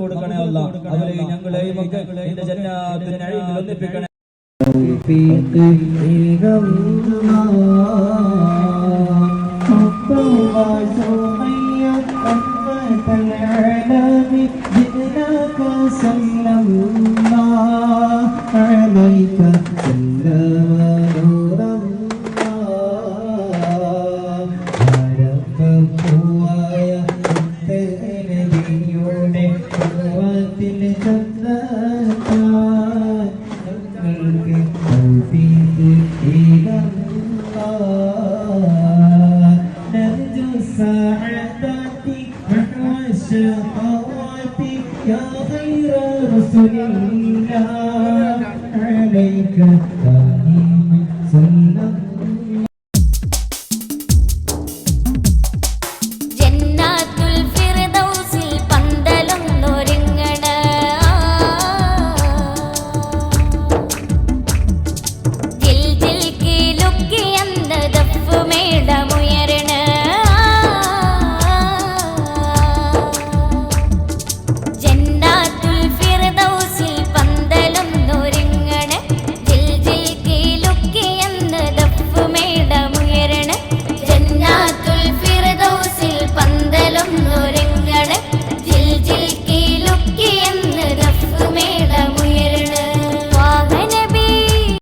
മഹത്വത്ത് കൊടുക്കണേ അല്ല അവരെയും ഞങ്ങളെയും ഒക്കെ നിന്റെ ജന്നാത്തിന് അഴിവിൽ ഒന്നിപ്പിക്കണേ توفيق إلى الله حبا وسميا رحمة العالم جئناك صلى الله عليك سلم ഹൃദയത്തിൽ ഞങ്ങൾക്ക് يا خير رسل الله عليك قائما صلى الله